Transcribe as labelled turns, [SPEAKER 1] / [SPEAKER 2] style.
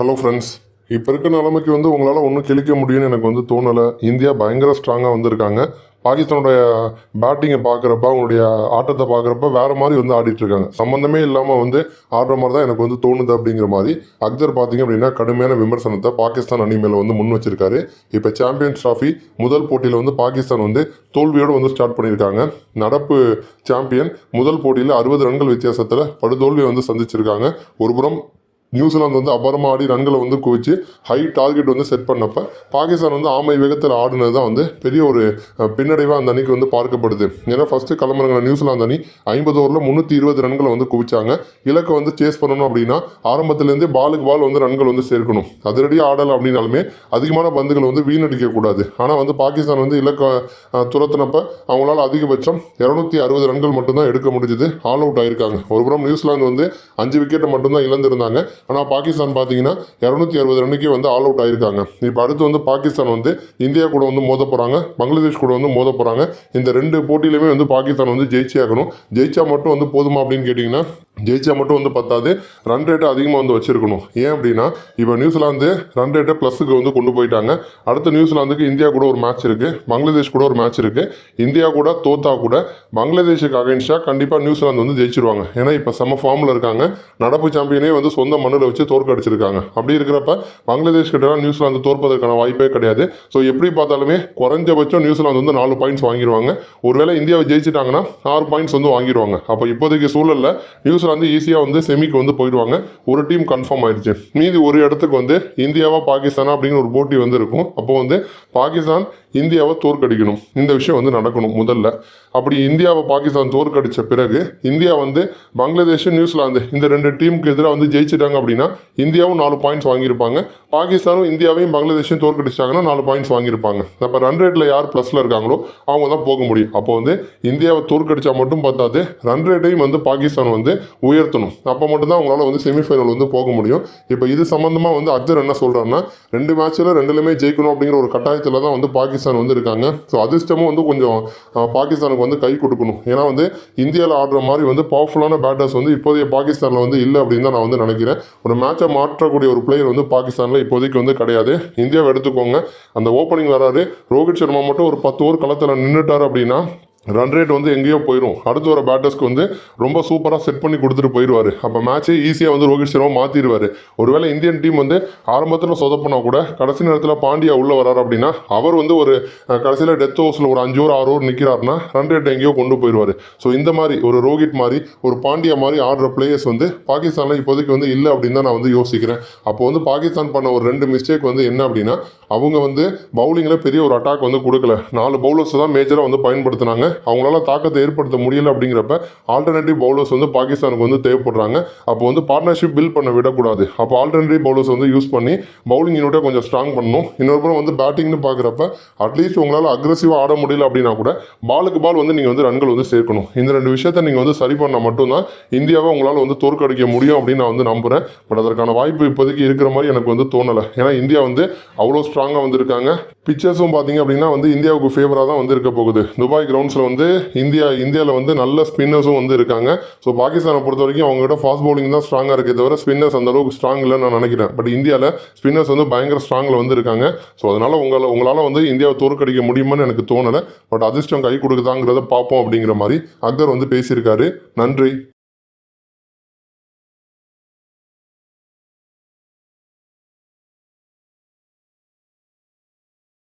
[SPEAKER 1] Hello friends இப்போ இருக்க நிலைமைக்கு வந்து உங்களால் ஒன்றும் கிழிக்க முடியும்னு எனக்கு வந்து தோணலை. இந்தியா பயங்கர ஸ்ட்ராங்காக வந்திருக்காங்க. பாகிஸ்தானுடைய பேட்டிங்கை பார்க்குறப்ப அவங்களுடைய ஆட்டத்தை பார்க்குறப்ப வேறு மாதிரி வந்து ஆடிட்டுருக்காங்க சம்மந்தமே இல்லாமல் வந்து ஆடுற மாதிரி தான் எனக்கு வந்து தோணுது அப்படிங்கிற மாதிரி. அக்தர் பார்த்திங்க அப்படின்னா கடுமையான விமர்சனத்தை பாகிஸ்தான் அணி மேலே வந்து முன் வச்சிருக்காரு. இப்போ சாம்பியன்ஸ் ட்ராஃபி முதல் போட்டியில் வந்து பாகிஸ்தான் வந்து தோல்வியோடு வந்து ஸ்டார்ட் பண்ணியிருக்காங்க. நடப்பு சாம்பியன் முதல் போட்டியில் அறுபது ரன்கள் வித்தியாசத்தில் படுதோல்வியை வந்து சந்திச்சிருக்காங்க. ஒருபுறம் நியூசிலாந்து வந்து அபாரமா ஆடி ரன்களை வந்து குவிச்சு ஹை டார்கெட் வந்து செட் பண்ணப்போ பாகிஸ்தான் வந்து ஆமை வேகத்தில் ஆடினது தான் வந்து பெரிய ஒரு பின்னடைவாக அந்த அணிக்கு வந்து பார்க்கப்படுது. ஏன்னா ஃபஸ்ட்டு கிளம்புறங்கிற நியூசிலாந்து அணி ஐம்பது ஓவரில் முந்நூற்றி இருபது ரன்களை வந்து குவிச்சாங்க. இலக்கை வந்து சேஸ் பண்ணணும் அப்படின்னா ஆரம்பத்துலேருந்தே பாலுக்கு பால் வந்து ரன்கள் வந்து சேர்க்கணும். அதிரடியாக ஆடலை அப்படின்னாலுமே அதிகமான பந்துகளை வந்து வீணடிக்கக்கூடாது ஆனால் வந்து பாகிஸ்தான் வந்து இலக்கை துரத்தினப்போ அவங்களால் அவங்களால அதிகபட்சம் இரநூத்தி அறுபது ரன்கள் மட்டும்தான் எடுக்க முடிஞ்சது. ஆல் அவுட் ஆயிருக்காங்க. ஒருபுறம் நியூசிலாந்து வந்து அஞ்சு விக்கெட்டை மட்டும்தான் இழந்திருந்தாங்க. ஆனால் பாகிஸ்தான் பார்த்தீங்கன்னா இரநூத்தி அறுபது ரன்னுக்கே வந்து ஆல் அவுட் ஆயிருக்காங்க. இப்போ அடுத்து வந்து பாகிஸ்தான் வந்து இந்தியா கூட வந்து மோத போகிறாங்க பங்களாதேஷ் கூட வந்து மோத போகிறாங்க இந்த ரெண்டு போட்டியிலுமே வந்து பாகிஸ்தான் வந்து ஜெயிச்சே ஆகணும். ஜெயிச்சா மட்டும் வந்து போதுமா அப்படின்னு கேட்டிங்கன்னா ஜெயிச்சா மட்டும் வந்து பத்தாது ரன் ரேட்டை அதிகமாக வந்து வச்சுருக்கணும். ஏன் அப்படின்னா இப்போ நியூசிலாந்து ரன் ரேட்டை ப்ளஸுக்கு வந்து கொண்டு போயிட்டாங்க. அடுத்து நியூசிலாந்துக்கு இந்தியா கூட ஒரு மேட்ச் இருக்குது பங்களாதேஷ் கூட ஒரு மேட்ச் இருக்குது இந்தியா கூட தோத்தா கூட பங்களாதேஷுக்கு அகைன்ஸ்டாக கண்டிப்பாக நியூசிலாந்து வந்து ஜெயிச்சிருவாங்க. ஏன்னா இப்போ செம ஃபார்மில் இருக்காங்க. நடப்பு சாம்பியனே வந்து சொந்த ஒன்றில் வச்சு தோற்கடிச்சிருக்காங்க அப்படி இருக்கிறப்ப பங்களாதேஷ் கிட்டலாம் நியூசிலாந்து தோற்பதற்கான வாய்ப்பே கிடையாது. ஸோ எப்படி பார்த்தாலுமே குறைஞ்சபட்சம் நியூசிலாந்து வந்து நாலு பாயிண்ட்ஸ் வாங்கிடுவாங்க ஒருவேளை இந்தியாவை ஜெயிச்சிட்டாங்கன்னா ஆறு பாயிண்ட்ஸ் வந்து வாங்கிடுவாங்க அப்போ இப்போதைக்கு சூழலில் நியூசிலாந்து ஈஸியாக வந்து செமிக்கு வந்து போயிடுவாங்க. ஒரு டீம் கன்ஃபார்ம் ஆயிடுச்சு. மீதி ஒரு இடத்துக்கு வந்து இந்தியாவா பாகிஸ்தானா அப்படிங்கிற ஒரு போட்டி வந்து இருக்கும். அப்போ வந்து பாகிஸ்தான் இந்தியாவை தோற்கடிக்கணும். இந்த விஷயம் வந்து நடக்கணும் முதல்ல. அப்படி இந்தியாவை பாகிஸ்தான் தோற்கடித்த பிறகு இந்தியா வந்து பங்களாதேஷ் நியூசிலாந்து இந்த ரெண்டு டீமுக்கு எதிராக வந்து ஜெயிச்சிட்டாங்க அப்படின்னா இந்தியாவும் நாலு பாயிண்ட்ஸ் வாங்கியிருப்பாங்க. பாகிஸ்தானும் இந்தியாவையும் பங்களாதேஷையும் தோற்கடிச்சாங்கன்னா நாலு பாயிண்ட்ஸ் வாங்கியிருப்பாங்க. அப்போ ரன் ரேட்டில் யார் ப்ளஸில் இருக்காங்களோ அவங்க தான் போக முடியும். அப்போ வந்து இந்தியாவை தோற்கடிச்சா மட்டும் பார்த்தாது ரன் ரேட்டையும் வந்து பாகிஸ்தான் வந்து உயர்த்தணும். அப்போ மட்டும்தான் அவங்களால வந்து செமிஃபைனல் வந்து போக முடியும். இப்போ இது சம்மந்தமாக வந்து அஜர் என்ன சொல்கிறாருன்னா ரெண்டு மேட்ச்சில் ரெண்டுலையுமே ஜெயிக்கணும் அப்படிங்கிற ஒரு கட்டாயத்தில் தான் வந்து பாகிஸ்தான் வந்து இருக்காங்க. ஸோ அதிர்ஷ்டமும் வந்து கொஞ்சம் பாகிஸ்தானுக்கு வந்து கை கொடுக்கணும். ஏன்னா வந்து இந்தியாவில் ஆடுற மாதிரி வந்து பவர்ஃபுல்லான பேட்டர்ஸ் வந்து இப்போதைய பாகிஸ்தானில் வந்து இல்லை அப்படின்னு தான் நான் வந்து நினைக்கிறேன். ஒரு மேட்சை மாற்றக்கூடிய ஒரு பிளேயர் வந்து பாகிஸ்தானில் இப்போதைக்கு வந்து கிடையாது. இந்தியாவை எடுத்துக்கோங்க. அந்த ஓப்பனிங் வராரு. ரோஹித் சர்மா மட்டும் ஒரு பத்து ஓவர் களத்தில் நின்றுட்டார் அப்படின்னா ரன் ரேட் வந்து எங்கேயோ போயிடும் அடுத்து வர பேட்டர்ஸ்க்கு வந்து ரொம்ப சூப்பராக செட் பண்ணி கொடுத்துட்டு போயிடுவார். அப்போ மேட்சே ஈஸியாக வந்து ரோஹித் சர்மா மாற்றிடுவார் ஒருவேளை இந்தியன் டீம் வந்து ஆரம்பத்தில் சொதப்பினா கூட கடைசி நேரத்தில் பாண்டியா உள்ளே வராரு அப்படின்னா அவர் வந்து ஒரு கடைசியில் டெத் ஓவர்ஸில் ஒரு அஞ்சு ஓவர் ஆறு ஓவர் நிற்கிறாருன்னா ரன் ரேட் எங்கேயோ கொண்டு போயிடுவார். ஸோ இந்த மாதிரி ஒரு ரோஹித் மாதிரி ஒரு பாண்டியா மாதிரி ஆடுற பிளேயர்ஸ் வந்து பாகிஸ்தானில் இப்போதைக்கு வந்து இல்லை அப்படின்னு தான் நான் வந்து யோசிக்கிறேன். அப்போ வந்து பாகிஸ்தான் பண்ண ஒரு ரெண்டு மிஸ்டேக் வந்து என்ன அப்படின்னா அவங்க வந்து பவுலிங்கில் பெரிய ஒரு அட்டாக் வந்து கொடுக்கல. நாலு பவுலர்ஸ் தான் மேஜராக வந்து பயன்படுத்தினாங்க. அவங்களால தாக்கத்தை ஏற்படுத்த முடியல அப்படிங்கிறப்ப ஆல்டர்னேட்டிவ் பவுலர்ஸ் வந்து பாகிஸ்தானுக்கு வந்து தேவைப்படுறாங்க. அப்போ வந்து பார்ட்னர்ஷிப் பில்ட் பண்ண விடக்கூடாது. அப்போ ஆல்டர்னேட்டிவ் பவுலர்ஸ் வந்து யூஸ் பண்ணி பவுலிங் யூனிட்டை கொஞ்சம் ஸ்ட்ராங் பண்ணணும். இன்னொரு புறம் வந்து பேட்டிங்னு பார்க்குறப்ப அட்லீஸ்ட் உங்களால் அக்ரெசிவாக ஆட முடியல அப்படின்னா கூட பாலுக்கு பால் வந்து நீங்கள் வந்து ரன்கள் வந்து சேர்க்கணும். இந்த ரெண்டு விஷயத்தை நீங்கள் வந்து சரி பண்ணால் மட்டும்தான் இந்தியாவை உங்களால் வந்து தோற்கடிக்க முடியும் அப்படின்னு நான் வந்து நம்புகிறேன் பட் அதற்கான வாய்ப்பு இப்போதைக்கு இருக்கிற மாதிரி எனக்கு வந்து தோணலை. ஏன்னா இந்தியா வந்து அவ்வளோ ஸ்ட்ராங்காக வந்திருக்காங்க. பிக்சர்ஸும் பார்த்தீங்க அப்படின்னா வந்து இந்தியாவுக்கு ஃபேவராக தான் வந்து இருக்க போகுது. துபாய் கிரவுண்ட்ஸில் வந்து இந்தியா இந்தியாவில் வந்து நல்ல ஸ்பின்னர்ஸும் வந்து இருக்காங்க. ஸோ பாகிஸ்தானை பொறுத்த வரைக்கும் அவங்ககிட்ட ஃபாஸ்ட் பவுலிங் தான் ஸ்ட்ராங்காக இருக்கே தவிர ஸ்பின்னர்ஸ் அந்த அளவுக்கு ஸ்ட்ராங் இல்லைன்னு நான் நினைக்கிறேன். பட் இந்தியாவில் ஸ்பின்னர்ஸ் வந்து பயங்கர ஸ்ட்ராங்கில் வந்து இருக்காங்க. ஸோ அதனால் உங்களை உங்களால் வந்து இந்தியாவை தோற்கடிக்க முடியுமான்னு எனக்கு தோணலை. பட் அதிர்ஷ்டம் கை கொடுக்குதாங்கிறத பார்ப்போம் அப்படிங்கிற மாதிரி அக்தர் வந்து பேசியிருக்காரு. நன்றி.